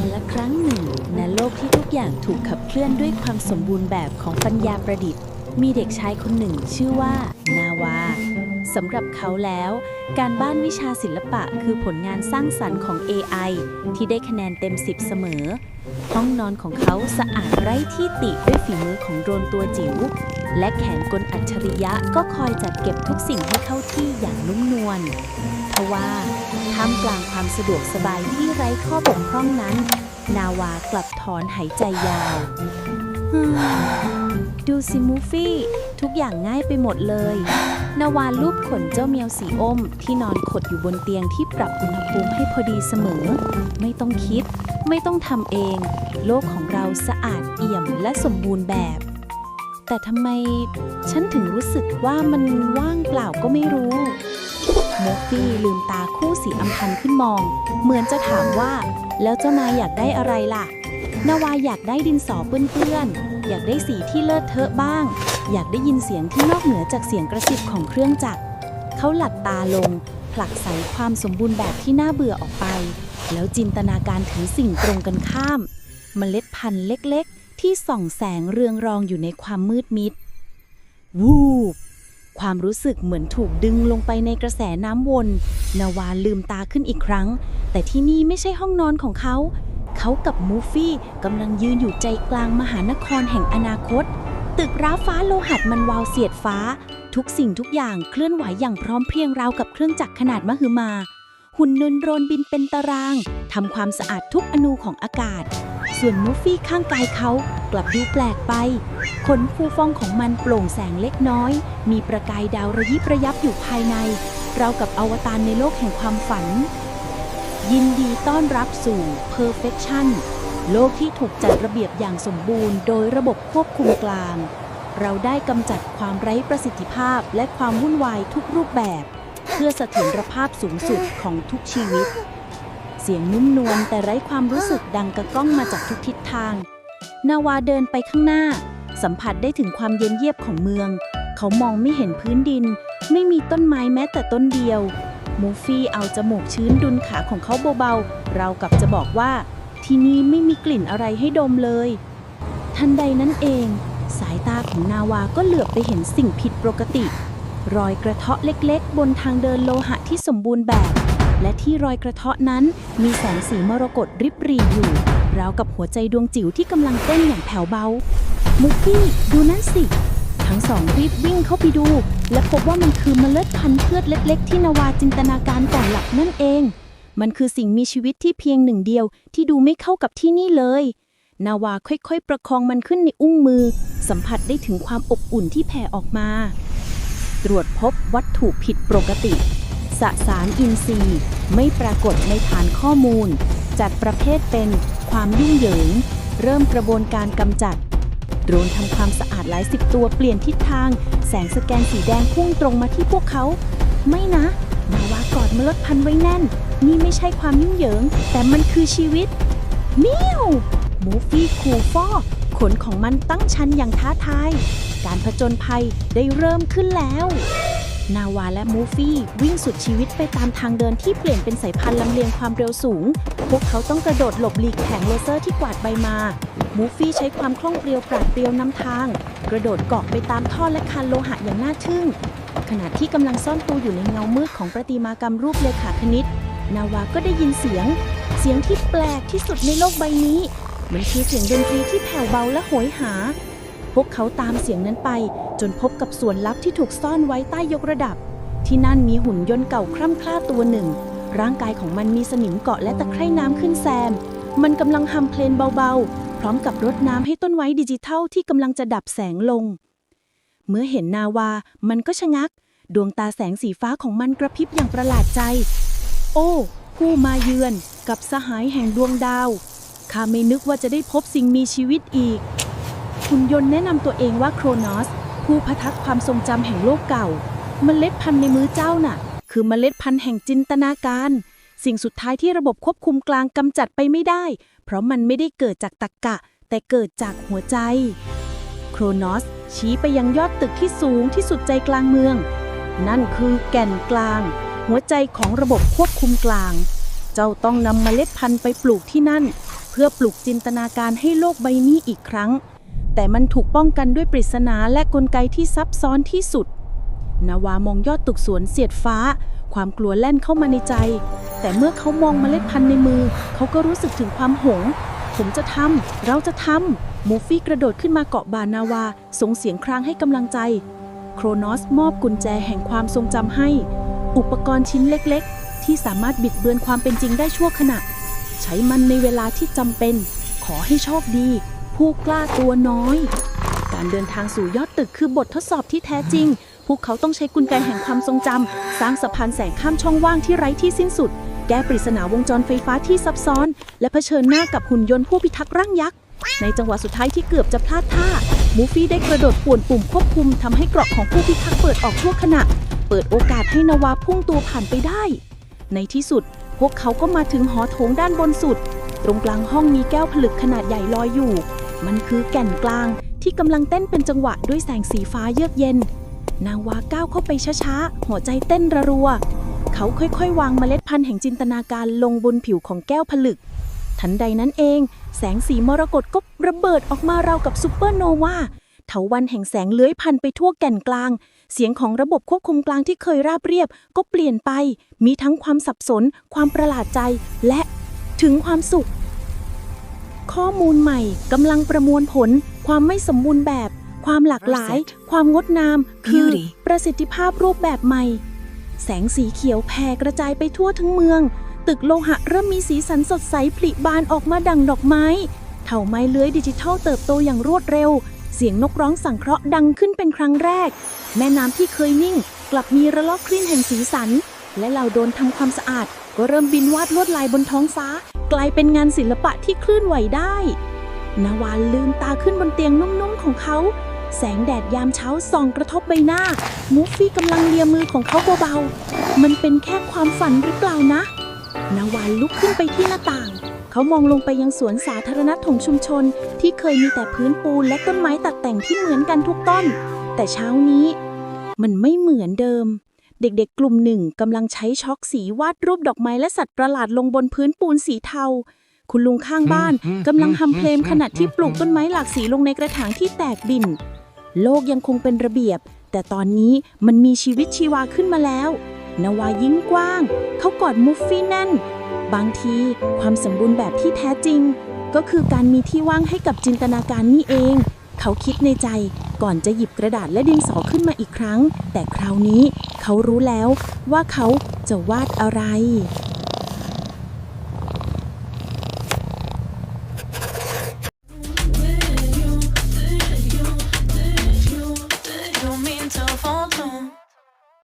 การละครั้งหนึ่งณโลกที่ทุกอย่างถูกขับเคลื่อนด้วยความสมบูรณ์แบบของปัญญาประดิษฐ์ มีเด็กชายคนหนึ่งชื่อว่านาวาสำหรับเขาแล้ว การบ้านวิชาศิลปะคือผลงานสร้างสรรค์ของ AI ที่ได้คะแนนเต็ม 10 เสมอ ห้องนอนของเขาสะอาดไร้ที่ติด้วยฝีมือของโดรนตัวจิ๋วและแขนกลอัจฉริยะก็คอยจัดเก็บทุกสิ่งให้เข้าที่อย่างนุ่มนวล ว่าท่ามกลางความสะดวกสบายที่ไร้ข้อบกพร่องนั้น นาวากลับถอนหายใจยาว ดูสิมูฟี่ ทุกอย่างง่ายไปหมดเลย นาวาลูบขนเจ้าเมียวสีอมที่นอนขดอยู่บนเตียงที่ปรับอุณหภูมิให้พอดีเสมอ ไม่ต้องคิด ไม่ต้องทำเอง โลกของเราสะอาดเอี่ยมและสมบูรณ์แบบ แต่ทำไม ฉันถึงรู้สึกว่ามันว่างเปล่าก็ไม่รู้ มอฟฟี่ลืมตาคู่สีอำพันขึ้นมอง เหมือนจะถามว่า แล้วเจ้านายอยากได้อะไรล่ะ นาวาอยากได้ดินสอเปื้อนๆ อยากได้สีที่เลอะเทอะบ้าง อยากได้ยินเสียงที่นอกเหนือจากเสียงกระซิบของเครื่องจักร เขาหลับตาลง ผลักใสความสมบูรณ์แบบที่น่าเบื่อออกไป แล้วจินตนาการถึงสิ่งตรงกันข้ามเมล็ดพันธุ์เล็กๆ ที่ส่องแสงเรืองรองอยู่ในความมืดมิด วูบ ความรู้สึกเหมือนถูกดึงลงไปในกระแสน้ำวน นาวาลืมตาขึ้นอีกครั้ง แต่ที่นี่ไม่ใช่ห้องนอนของเขา เขากับมูฟี่กำลังยืนอยู่ใจกลางมหานครแห่งอนาคต ตึกร้าฟ้าโลหัดมันวาวเสียดฟ้า ทุกสิ่งทุกอย่างเคลื่อนไหวอย่างพร้อมเพรียงราวกับเครื่องจักรขนาดมหึมา หุ่นนนโรนบินเป็นตารางทำความสะอาดทุกอนูของอากาศ ส่วนมูฟี่ข้างกายเขากลับดูแปลกไป ขนฟูฟองของมันโปร่งแสงเล็กน้อย มีประกายดาวระยิบระยับอยู่ภายใน เรากับอวตารในโลกแห่งความฝัน ยินดีต้อนรับสู่ Perfection โลกที่ถูกจัดระเบียบอย่างสมบูรณ์โดยระบบควบคุมกลาง เราได้กำจัดความไร้ประสิทธิภาพและความวุ่นวายทุกรูปแบบ เพื่อเสถียรภาพสูงสุดของทุกชีวิต เสียงนุ่มนวลแต่ไร้ความรู้สึกดังกระก้องมาจากทุกทิศทาง นาวาเดินไปข้างหน้า สัมผัสได้ถึงความเย็นเยียบของเมือง เขามองไม่เห็นพื้นดิน ไม่มีต้นไม้แม้แต่ต้นเดียว มูฟี่เอาจมูกชื้นดุลขาของเขาเบาๆ เรากับจะบอกว่า ที่นี่ไม่มีกลิ่นอะไรให้ดมเลย ทันใดนั้นเอง สายตาของนาวาก็เหลือบไปเห็นสิ่งผิดปกติ รอยกระเทาะเล็กๆ บนทางเดินโลหะที่สมบูรณ์แบบ และที่รอยกระเทาะนั้นมีแสงสีมรกตริบหรีอยู่ราวกับหัวใจดวงจิ๋วที่กำลังเต้นอย่างแผ่วเบา มุกกี้ดูนั่นสิ ทั้งสองรีบวิ่งเข้าไปดู และพบว่ามันคือเมล็ดพันธุ์พืชเล็ก ๆ ที่นาวาจินตนาการก่อนหลับนั่นเอง มันคือสิ่งมีชีวิตที่เพียงหนึ่งเดียวที่ดูไม่เข้ากับที่นี่เลย นาวาค่อยๆ ประคองมันขึ้นในอุ้งมือ สัมผัสได้ถึงความอบอุ่นที่แผ่ออกมา ตรวจพบวัตถุผิดปกติ สสารอินทรีย์ไม่ปรากฏในฐานข้อมูล จัดประเภทเป็นความยุ่งเหยิง เริ่มกระบวนการกำจัด โดรนทำความสะอาดหลายสิบตัวเปลี่ยนทิศทาง แสงสแกนสีแดงพุ่งตรงมาที่พวกเขา ไม่นะนาวากอดเมล็ดพันธุ์ไว้แน่น นี่ไม่ใช่ความยุ่งเหยิง แต่มันคือชีวิตมิวมูฟี่คูฟอขนของมันตั้งชันอย่างท้าทาย การผจญภัยได้เริ่มขึ้นแล้ว นาวาและมูฟี่วิ่งสุดชีวิตไปตามทางเดินที่เปลี่ยนเป็นสายพันธุ์ลำเลียงความเร็วสูง พวกเขาต้องกระโดดหลบหลีกแผงเลเซอร์ที่กวาดใบมา มูฟี่ใช้ความคล่องเปลียวปราดเปรียวนำทาง กระโดดเกาะไปตามท่อและคันโลหะอย่างน่าทึ่ง ขณะที่กำลังซ่อนตัวอยู่ในเงามืดของประติมากรรมรูปเลขาคณิต นาวาก็ได้ยินเสียง เสียงที่แปลกที่สุดในโลกใบนี้ มันคือเสียงดนตรีที่แผ่วเบาและโหยหา พวกเขาตามเสียงนั้นไป จนพบกับส่วนลับที่ถูกซ่อนไว้ใต้ยกระดับ ที่นั่นมีหุ่นยนต์เก่าคร่ำคร่าตัวหนึ่ง ร่างกายของมันมีสนิมเกาะและตะไคร่น้ำขึ้นแซม มันกำลังฮัมเพลงเบาๆ พร้อมกับรดน้ำให้ต้นไม้ดิจิทัลที่กำลังจะดับแสงลง เมื่อเห็นนาวา มันก็ชะงัก ดวงตาแสงสีฟ้าของมันกระพริบอย่างประหลาดใจ โอ้ผู้มาเยือนกับสหายแห่งดวงดาวข้าไม่นึกว่าจะได้พบสิ่งมีชีวิตอีก หุ่นยนต์แนะนำตัวเองว่าโครนอส ผู้พัทักความทรงจำแห่งโลกเก่า เมล็ดพันธุ์ในมือเจ้าน่ะ คือเมล็ดพันธุ์แห่งจินตนาการ สิ่งสุดท้ายที่ระบบควบคุมกลางกำจัดไปไม่ได้ เพราะมันไม่ได้เกิดจากตรรกะ แต่เกิดจากหัวใจ โครนอส ชี้ไปยังยอดตึกที่สูงที่สุดใจกลางเมือง นั่นคือแก่นกลาง หัวใจของระบบควบคุมกลาง เจ้าต้องนำเมล็ดพันธุ์ไปปลูกที่นั่น เพื่อปลุกจินตนาการให้โลกใบนี้อีกครั้ง แต่มันถูกป้องกันด้วยปริศนาและกลไกที่ซับซ้อนที่สุด นาวามองยอดตึกสวนเสียดฟ้า ความกลัวแล่นเข้ามาในใจ แต่เมื่อเขามองเมล็ดพันธุ์ในมือ เขาก็รู้สึกถึงความหง ผมจะทำ เราจะทำมูฟี่กระโดดขึ้นมาเกาะบานาวา ส่งเสียงครางให้กำลังใจ โครนอสมอบกุญแจแห่งความทรงจำให้ อุปกรณ์ชิ้นเล็กๆ ที่สามารถบิดเบือนความเป็นจริงได้ชั่วขณะ ใช้มันในเวลาที่จำเป็น ขอให้โชคดี ผู้กล้าตัวน้อย การเดินทางสู่ยอดตึกคือบททดสอบที่แท้จริง พวกเขาต้องใช้กุญแจแห่งความทรงจำ สร้างสะพานแสงข้ามช่องว่างที่ไร้ที่สิ้นสุด แก้ปริศนาวงจรไฟฟ้าที่ซับซ้อน และเผชิญหน้ากับหุ่นยนต์ผู้พิทักษ์ร่างยักษ์ ในจังหวะสุดท้ายที่เกือบจะพลาดท่า มูฟี่ได้กระโดดป่วนปุ่มควบคุมทำให้เกราะของผู้พิทักษ์เปิดออกชั่วขณะ เปิดโอกาสให้นาวาพุ่งตัวผ่านไปได้ ในที่สุด พวกเขาก็มาถึงหอโถงด้านบนสุด ตรงกลางห้องมีแก้วผลึกขนาดใหญ่ลอยอยู่ มันคือแก่นกลางที่กำลังเต้นเป็นจังหวะด้วยแสงสีฟ้าเยือกเย็น นาวาก้าวเข้าไปช้าๆ หัวใจเต้นระรัว เขาค่อยๆ วางเมล็ดพันธุ์แห่งจินตนาการลงบนผิวของแก้วผลึก ทันใดนั้นเอง แสงสีมรกตก็ระเบิดออกมาราวกับซูเปอร์โนวาเถาวันแห่งแสงเลื้อยพันไปทั่วแก่นกลาง เสียงของระบบควบคุมกลางที่เคยราบเรียบ ก็เปลี่ยนไป มีทั้งความสับสน ความประหลาดใจ และถึงความสุข ข้อมูลใหม่กำลังประมวลผล ความไม่สมบูรณ์แบบ ความหลากหลาย ความงดงาม คือ Beauty ประสิทธิภาพรูปแบบใหม่ แสงสีเขียวแผ่กระจายไปทั่วทั้งเมือง ตึกโลหะเริ่มมีสีสันสดใสผลิบานออกมาดังดอกไม้เถาไม้เลื้อยดิจิทัลเติบโตอย่างรวดเร็ว เสียงนกร้องสังเคราะห์ดังขึ้นเป็นครั้งแรก แม่น้ำที่เคยนิ่ง กลับมีระลอกคลื่นแห่งสีสัน และเหล่าโดรนทำความสะอาด ก็เริ่มบินวาดลวดลายบนท้องฟ้า กลายเป็นงานศิลปะที่คลื่นไหวได้ นาวานลืมตาขึ้นบนเตียงนุ่มๆของเขา แสงแดดยามเช้าส่องกระทบใบหน้า มูฟฟี่กำลังเลียมือของเขาเบาๆ มันเป็นแค่ความฝันหรือเปล่านะ นาวานลุกขึ้นไปที่หน้าต่าง เขามองลงไปยังสวนสาธารณะของชุมชน ที่เคยมีแต่พื้นปูนและต้นไม้ตัดแต่งที่เหมือนกันทุกต้น แต่เช้านี้ มันไม่เหมือนเดิม เด็กๆ กลุ่มหนึ่งกำลังใช้ช็อกสีวาดรูปดอกไม้และสัตว์ประหลาดลงบนพื้นปูนสีเทา คุณลุงข้างบ้านกำลังทำเพลงขณะที่ปลูกต้นไม้หลากสีลงในกระถางที่แตกบิน โลกยังคงเป็นระเบียบ แต่ตอนนี้มันมีชีวิตชีวาขึ้นมาแล้วนาวายิ้มกว้าง เขากอดมุฟฟี่แน่น บางทีความสมบูรณ์แบบที่แท้จริง ก็คือการมีที่ว่างให้กับจินตนาการนี่เอง เขาคิดในใจก่อนจะหยิบกระดาษและดินสอขึ้นมาอีกครั้ง แต่คราวนี้เขารู้แล้วว่าเขาจะวาดอะไร